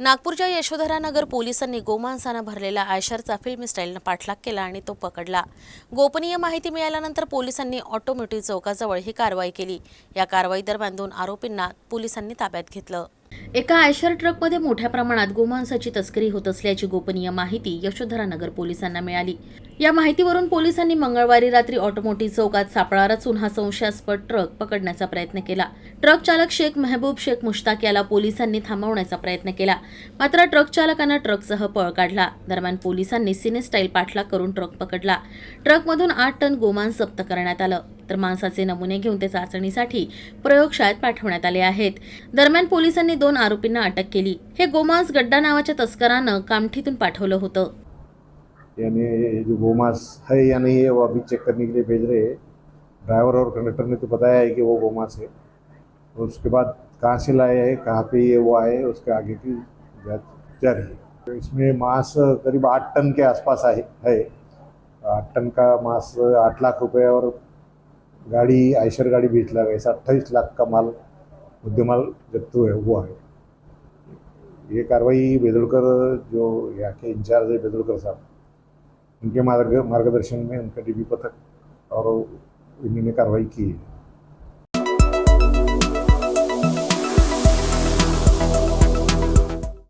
नागपूरच्या यशोधरा नगर पोलिसांनी गोमांसानं भरलेला आयशरचा फिल्म स्टाईलनं पाठलाग केला आणि तो पकडला. गोपनीय माहिती मिळाल्यानंतर पोलिसांनी ऑटोमोटिव्ह चौकाजवळ ही कारवाई केली. या कारवाई दरम्यान दोन आरोपींना पोलिसांनी ताब्यात घेतलं. एका आयशर ट्रकमध्ये मोठ्या प्रमाणात गोमांसाची तस्करी होत असल्याची गोपनीय माहिती यशोधरा नगर पोलिसांना मिळाली. या माहितीवरून पोलिसांनी मंगळवारी रात्री ऑटोमोटिव्ह चौकात सापळा रचून हा संशयास्पद ट्रक पकडण्याचा प्रयत्न केला. ट्रक चालक शेख मेहबूब शेख मुश्ताक याला पोलिसांनी थांबवण्याचा प्रयत्न केला. मात्र ट्रक चालकानं ट्रकसह पळ काढला. दरम्यान पोलिसांनी सिने स्टाईल पाठलाग करून ट्रक पकडला. ट्रकमधून आठ टन गोमांस जप्त करण्यात आलं. तर मांसाचे नमुने घेऊन ते चाचणीसाठी प्रयोगशाळेत पाठवण्यात आले आहेत. दरम्यान पोलिसांनी दोन आरोपींना अटक केली. हे गोमांस गड्डा नावाच्या तस्करानं कामठीतून पाठवलं होतं. यानी ये जो गोमांस है या नहीं है वो अभी चेक करने के लिए भेज रहे हैं. ड्राइवर और कंडक्टर ने तो बताया है कि वो गोमांस है. और उसके बाद कहाँ से लाए हैं कहाँ पे ये वो आए उसके आगे की जांच जारी है। तो इसमें मांस करीब आठ टन के आसपास है है। आठ टन का मांस आठ लाख रुपए और गाड़ी आयशर गाड़ी बीस लाख ऐसा अट्ठाईस लाख का माल मुद्देमाल जब्त है हो-, हुआ हो है ये कार्रवाई बेदुलकर जो यहाँ के इंचार्ज है बेदुलकर साहब उनके मार्ग मार्गदर्शन में उनका डीबी पथक और इन्होंने कार्रवाई की है।